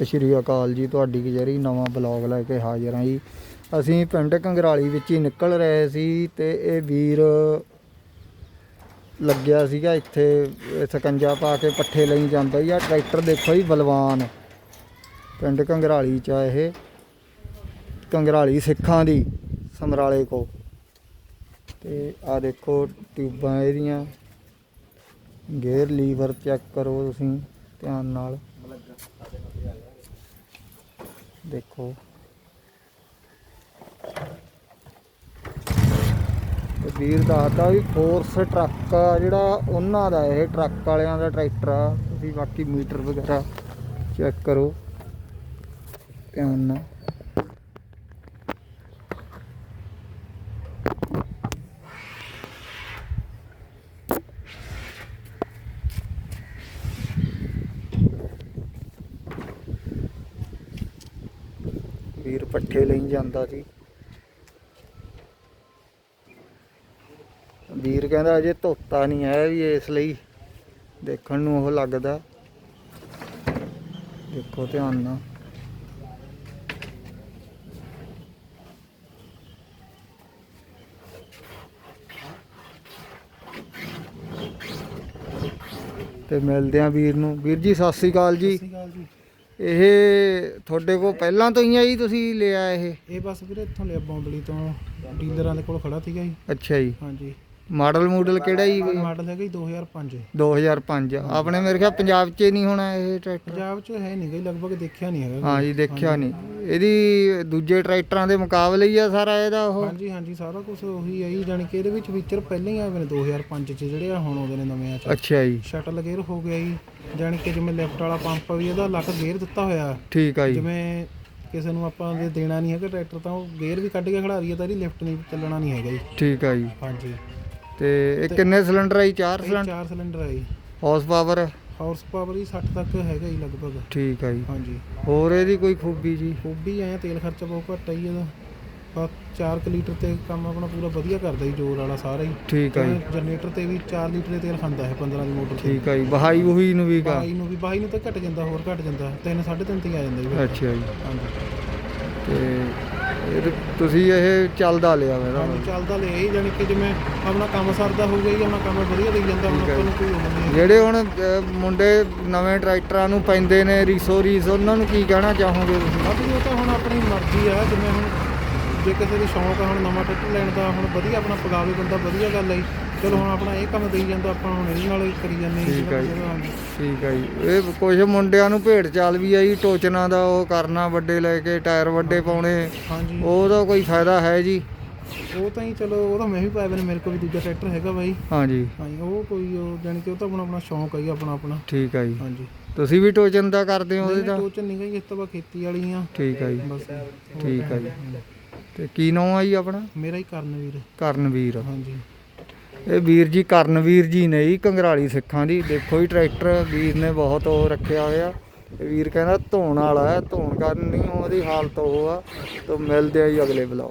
ਸਤਿ ਸ਼੍ਰੀ ਅਕਾਲ ਜੀ, ਤੁਹਾਡੀ ਕਚਹਿਰੀ ਨਵਾਂ ਬਲੌਗ ਲੈ ਕੇ ਹਾਜ਼ਰ ਹਾਂ ਜੀ। ਅਸੀਂ ਪਿੰਡ ਕੰਗਰਾਲੀ ਵਿੱਚ ਹੀ ਨਿਕਲ ਰਹੇ ਸੀ ਤੇ ਇਹ ਵੀਰ ਲੱਗਿਆ ਸੀਗਾ ਇੱਥੇ, ਇਹ ਸਕੰਜਾ ਪਾ ਕੇ ਪੱਠੇ ਲਈ ਜਾਂਦਾ ਜੀ। ਆ ਟਰੈਕਟਰ ਦੇਖੋ ਜੀ, ਬਲਵਾਨ। ਪਿੰਡ ਕੰਗਰਾਲੀ ਚ ਆ ਇਹ। ਕੰਗਰਾਲੀ ਸਿੱਖਾਂ ਦੀ, ਸਮਰਾਲੇ ਕੋ। ਤੇ ਆ ਦੇਖੋ ਟਿਊਬਾਂ ਇਹਦੀਆਂ। ਗੇਅਰ ਲੀਵਰ ਚੈੱਕ ਕਰੋ ਤੁਸੀਂ, ਧਿਆਨ ਨਾਲ। ਦੇਖੋ। ਤੇ ਵੀਰ ਦੱਸਦਾ ਵੀ ਫੋਰਸ ਟਰੱਕ ਆ, ਜਿਹੜਾ ਉਹਨਾਂ ਦਾ ਇਹ ਟਰੱਕ ਵਾਲਿਆਂ ਦਾ ਟਰੈਕਟਰ ਆ। ਤੁਸੀਂ ਬਾਕੀ ਮੀਟਰ ਵਗੈਰਾ ਚੈੱਕ ਕਰੋ। ਧਿਆਨ ਨਾਲ। ਵੀਰ ਪੱਠੇ ਲਈ ਜਾਂਦਾ ਸੀ। ਵੀਰ ਕਹਿੰਦਾ ਅਜੇ ਧੋਤਾ ਨਹੀਂ ਆਇਆ ਵੀ ਇਸ ਲਈ। ਦੇਖਣ ਨੂੰ ਉਹ ਲੱਗਦਾ। ਦੇਖੋ ਧਿਆਨ ਨਾਲ। ਤੇ ਮਿਲਦੇ ਆ ਵੀਰ ਨੂੰ। ਵੀਰ ਜੀ। ਸਤਿ ਸ਼੍ਰੀ ਅਕਾਲ ਜੀ। ਇਹ ਤੁਹਾਡੇ ਕੋਲ ਪਹਿਲਾਂ ਤੋਂ ਹੀ ਆ ਜੀ ਤੁਸੀਂ ਲਿਆ ਇਹ? ਇਹ ਬਸ ਵੀਰੇ ਇੱਥੋਂ ਲਿਆ ਬੌਂਦਲੀ ਤੋਂ। ਡੀਲਰਾਂ ਦੇ ਕੋਲ ਖੜਾ ਸੀਗਾ ਜੀ। ਅੱਛਾ ਜੀ। ਹਾਂਜੀ। ਮਾਡਲ ਮੂਡਲ ਕਿਹੜਾ ਜੀ? ਮਾਡਲ ਹੈਗਾ ਜੀ 2005 2005 ਆਪਣੇ ਮੇਰੇ ਖਿਆਲ ਪੰਜਾਬ 'ਚ ਨਹੀਂ ਹੋਣਾ ਇਹ ਟਰੈਕਟਰ? ਪੰਜਾਬ 'ਚ ਹੈ ਨਹੀਂ ਗਈ ਲਗਭਗ ਦੇਖਿਆ ਨਹੀਂ ਹੈਗਾ। ਹਾਂ ਜੀ ਦੇਖਿਆ ਨਹੀਂ। ਇਹਦੀ ਦੂਜੇ ਟਰੈਕਟਰਾਂ ਦੇ ਮੁਕਾਬਲੇ ਹੀ ਆ ਸਾਰਾ ਇਹਦਾ ਉਹ? ਹਾਂਜੀ ਹਾਂਜੀ ਸਾਰਾ ਕੁਝ ਉਹੀ ਹੈ ਜੀ ਜਾਣੀ ਕਿ ਇਹਦੇ ਵਿੱਚ ਫੀਚਰ ਪਹਿਲਾਂ ਹੀ ਆਏ ਨੇ 2005 'ਚ ਜਿਹੜੇ ਆ ਹੁਣ ਆਉਂਦੇ ਨੇ ਨਵੇਂ ਚ। ਅੱਛਾ ਜੀ। ਸ਼ਟਲ ਗੇਅਰ ਹੋ ਗਿਆ ਜੀ ਜਾਣੀ ਕਿ ਜਿਵੇਂ ਲੈਫਟ ਵਾਲਾ ਪੰਪ ਵੀ ਇਹਦਾ ਲੱਕ ਗੇਅਰ ਦਿੱਤਾ ਹੋਇਆ। ਠੀਕ ਆ ਜੀ। ਜਿਵੇਂ ਕਿਸੇ ਨੂੰ ਆਪਾਂ ਜੇ ਦੇਣਾ ਨਹੀਂ ਹੈਗਾ ਟਰੈਕਟਰ ਤਾਂ ਉਹ ਗੇਅਰ ਵੀ ਕੱਢ ਕੇ ਖੜਾ ਰਹੀ ਹੈ ਤਾਂ ਇਹਦੀ ਲਿਫਟ ਨਹੀਂ ਚੱਲਣਾ ਨਹੀਂ ਹੈਗਾ ਜੀ। ਠੀਕ ਆ ਜੀ। ਹਾਂਜੀ। ਤੇ ਇਹ ਕਿੰਨੇ ਸਿਲੰਡਰ ਆ ਜੀ? 4 ਇਹ ਸਿਲੰਡਰ? ਚਾਰ ਸਿਲੰਡਰ ਹੈ ਜੀ। ਪਾਵਰ ਹਾਰਸ ਪਾਵਰ ਹੀ 60 ਤੱਕ ਹੈਗਾ ਜੀ ਲਗਭਗ। ਠੀਕ ਆ ਜੀ। ਹਾਂਜੀ। ਹੋਰ ਇਹਦੀ ਕੋਈ ਖੂਬੀ ਜੀ? ਖੂਬੀ ਆਇਆ ਤੇਲ ਖਰਚਾ ਬਹੁਤ ਘੱਟ ਆ ਜੀ ਇਹਦਾ। ਬਸ 4 ਲੀਟਰ ਤੇ ਕੰਮ ਆਪਣਾ ਪੂਰਾ ਵਧੀਆ ਕਰਦਾ ਜੀ ਜੋਰ ਵਾਲਾ ਸਾਰਾ ਹੀ। ਠੀਕ ਆ ਜੀ। ਜਨਰੇਟਰ ਤੇ ਵੀ 4 ਲੀਟਰ ਦੇ ਤੇਲ ਖਾਂਦਾ ਹੈ 15 ਦੀ ਮੋਟਰ ਤੇ। ਠੀਕ ਆ ਜੀ। ਬਹਾਈ ਬਹੂਈ ਨੂੰ ਵੀ ਕਾ ਬਾਈ ਨੂੰ ਵੀ ਬਾਈ ਨੂੰ ਤਾਂ ਘਟ ਜਾਂਦਾ ਹੋਰ ਘਟ ਜਾਂਦਾ। 3 3.5 ਤੇ ਹੀ ਆ ਜਾਂਦਾ ਜੀ ਫਿਰ। ਅੱਛਾ ਜੀ। ਹਾਂਜੀ। ਤੇ ਇਹ ਤੁਸੀਂ ਇਹ ਚੱਲਦਾ ਲਿਆ ਮੇਰਾ ਹਾਂਜੀ ਚੱਲਦਾ ਲੈ ਹੀ ਜਾਣੀ ਕਿ ਜਿਵੇਂ ਆਪਣਾ ਕੰਮ ਸਰਦਾ ਹੋ ਗਿਆ ਜੀ ਆਪਣਾ ਕੰਮ ਵਧੀਆ ਦੇਈ ਜਾਂਦਾ ਹੁਣ ਆਪਾਂ ਨੂੰ ਕੋਈ ਉਹ ਨਹੀਂ ਜਿਹੜੇ ਹੁਣ ਮੁੰਡੇ ਨਵੇਂ ਟਰੈਕਟਰਾਂ ਨੂੰ ਪੈਂਦੇ ਨੇ ਰੀਸੋ ਰੀਸ ਉਹਨਾਂ ਨੂੰ ਕੀ ਕਹਿਣਾ ਚਾਹੋਗੇ ਤੁਸੀਂ? ਬਾਕੀ ਉਹ ਤਾਂ ਹੁਣ ਆਪਣੀ ਮਰਜ਼ੀ ਆ ਜਿਵੇਂ ਹੁਣ ਜੇ ਕਿਸੇ ਦੀ ਸ਼ੌਂਕ ਆ ਹੁਣ ਨਵਾਂ ਟਰੈਕਟਰ ਲੈਣ ਦਾ ਹੁਣ ਵਧੀਆ ਆਪਣਾ ਪਗਾਵੇ ਬੰਦਾ ਵਧੀਆ ਗੱਲ ਹੈ ਜੀ। ਚਲੋ ਹੁਣ ਆਪਣਾ ਇਹ ਕੰਮ ਦੇਈ ਜਾਂਦਾ ਆਪਾਂ ਹੁਣ ਇਹਦੇ ਨਾਲ ਹੀ ਕਰੀ ਜਾਂਦੇ ਹਾਂ ਠੀਕ ਆ ਜੀ। ਠੀਕ ਆ ਜੀ। ਇਹ ਕੁਝ ਮੁੰਡਿਆਂ ਨੂੰ ਭੇਡ ਚਾਲ ਵੀ ਆ ਜੀ ਟੋਚਨਾ ਦਾ ਉਹ ਕਰਨਾ ਵੱਡੇ ਲੈ ਕੇ ਟਾਇਰ ਵੱਡੇ ਪਾਉਣੇ ਹਾਂਜੀ। ਉਹਦਾ ਕੋਈ ਫਾਇਦਾ ਹੈ ਜੀ। ਉਹ ਤਾਂ ਹੀ ਚਲੋ ਉਹ ਤਾਂ ਮੈਂ ਵੀ ਪਾਇਆ ਬਨੇ ਮੇਰੇ ਕੋਲ ਵੀ ਦੂਜਾ ਟਰੈਕਟਰ ਹੈਗਾ ਬਾਈ। ਹਾਂਜੀ। ਹਾਂਜੀ ਉਹ ਕੋਈ ਉਹ ਜਾਣੀ ਕਿ ਉਹ ਤਾਂ ਆਪਣਾ ਆਪਣਾ ਸ਼ੌਂਕ ਹੈ ਆਪਣਾ ਆਪਣਾ। ਠੀਕ ਆ ਜੀ। ਹਾਂਜੀ। ਤੁਸੀਂ ਵੀ ਟੋਚਨ ਦਾ ਕਰਦੇ ਹੋ ਉਹਦੇ ਦਾ ਟੋਚਨ ਨਹੀਂ ਗਈ ਇਸ ਤੋਂ ਬਾਅਦ ਖੇਤੀ ਵਾਲੀ ਆ। ਠੀਕ ਆ ਜੀ। ਬਸ। ਠੀਕ ਆ ਜੀ। ਤੇ ਕੀ ਨਾਮ ਆ ਜੀ ਆਪਣਾ? ਮੇਰਾ ਹੀ ਕਰਨਵੀਰ। ਕਰਨਵੀਰ। ਹਾਂਜੀ। ਇਹ ਵੀਰ ਜੀ, ਕਰਨਵੀਰ ਜੀ ਨੇ ਜੀ, ਕੰਗਰਾਲੀ ਸਿੱਖਾਂ ਦੀ। ਦੇਖੋ ਜੀ, ਟਰੈਕਟਰ ਵੀਰ ਨੇ ਬਹੁਤ ਉਹ ਰੱਖਿਆ ਹੋਇਆ। ਇਹ ਵੀਰ ਕਹਿੰਦਾ, ਧੋਣ ਵਾਲਾ ਹੈ, ਧੋਣ ਕਰਨ ਨਹੀਂ, ਉਹਦੀ ਹਾਲਤ ਉਹ ਆ। ਤਾਂ ਮਿਲਦੇ ਆ ਜੀ ਅਗਲੇ ਬਲੌਗ